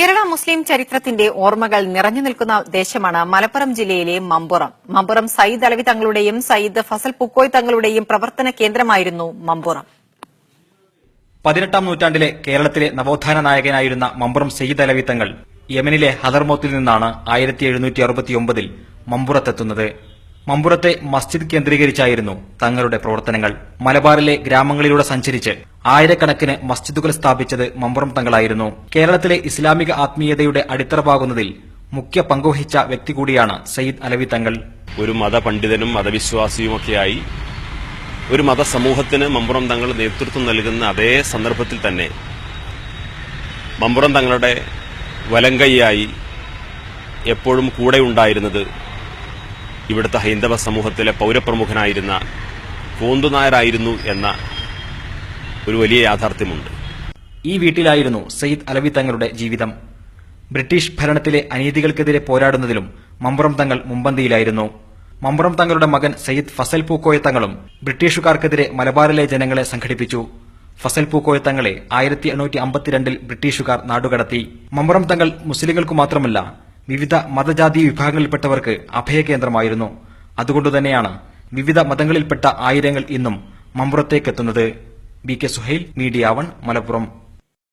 കേരള മുസ്ലിം ചരിത്രത്തിന്റെ ഓർമ്മകൾ നിറഞ്ഞു നിൽക്കുന്ന ദേശമാണ് മലപ്പുറം ജില്ലയിലെ മമ്പുറം. മമ്പുറം സയ്യിദ് അലവി തങ്ങളുടെയും സയ്യിദ് ഫസൽ പുക്കോയ് തങ്ങളുടെയും പ്രവർത്തന കേന്ദ്രമായിരുന്നു മമ്പുറം. പതിനെട്ടാം നൂറ്റാണ്ടിലെ കേരളത്തിലെ നവോത്ഥാന നായകനായിരുന്ന മമ്പുറം സയ്യിദ് അലവി തങ്ങൾ യമനിലെ ഹദർമോത്തിൽ നിന്നാണ് ആയിരത്തി എഴുന്നൂറ്റി അറുപത്തിയൊമ്പതിൽ മമ്പുറത്തെത്തുന്നത്. മമ്പുറത്തെ മസ്ജിദ് കേന്ദ്രീകരിച്ചായിരുന്നു തങ്ങളുടെ പ്രവർത്തനങ്ങൾ. മലബാറിലെ ഗ്രാമങ്ങളിലൂടെ സഞ്ചരിച്ച് ആയിരക്കണക്കിന് മസ്ജിദുകൾ സ്ഥാപിച്ചത് മമ്പുറം തങ്ങളായിരുന്നു. കേരളത്തിലെ ഇസ്ലാമിക ആത്മീയതയുടെ അടിത്തറ പാകുന്നതിൽ മുഖ്യ പങ്കുവഹിച്ച വ്യക്തി കൂടിയാണ് സയ്യിദ് അലവി തങ്ങൾ. ഒരു മതപണ്ഡിതനും മതവിശ്വാസിയുമൊക്കെയായി ഒരു മതസമൂഹത്തിന് മമ്പുറം തങ്ങൾ നേതൃത്വം നൽകുന്ന അതേ സന്ദർഭത്തിൽ തന്നെ മമ്പുറം തങ്ങളുടെ വലങ്കയ്യായി എപ്പോഴും കൂടെ ഉണ്ടായിരുന്നത് ഇവിടുത്തെ ഹൈന്ദവ സമൂഹത്തിലെ പൗരപ്രമുഖനായിരുന്ന കോന്തുനായരായിരുന്നു എന്ന ഒരു വലിയ യാഥാർത്ഥ്യമുണ്ട്. ഈ വീട്ടിലായിരുന്നു സയ്യിദ് അലവി തങ്ങളുടെ ജീവിതം. ബ്രിട്ടീഷ് ഭരണത്തിലെ അനീതികൾക്കെതിരെ പോരാടുന്നതിലും മമ്പുറം തങ്ങൾ മുമ്പന്തിയിലായിരുന്നു. മമ്പുറം തങ്ങളുടെ മകൻ സയ്യിദ് ഫസൽ പൂക്കോയ തങ്ങളും ബ്രിട്ടീഷുകാർക്കെതിരെ മലബാറിലെ ജനങ്ങളെ സംഘടിപ്പിച്ചു. ഫസൽ പൂക്കോയ തങ്ങളെ ആയിരത്തി എണ്ണൂറ്റി അമ്പത്തിരണ്ടിൽ ബ്രിട്ടീഷുകാർ നാടുകടത്തി. മമ്പുറം തങ്ങൾ മുസ്ലിങ്ങൾക്കു മാത്രമല്ല വിവിധ മതജാതി വിഭാഗങ്ങളിൽപ്പെട്ടവർക്ക് അഭയകേന്ദ്രമായിരുന്നു. അതുകൊണ്ടുതന്നെയാണ് വിവിധ മതങ്ങളിൽപ്പെട്ട ആയിരങ്ങൾ ഇന്നും മമ്പുറത്തേക്കെത്തുന്നത്. B K Suhail media one Malappuram.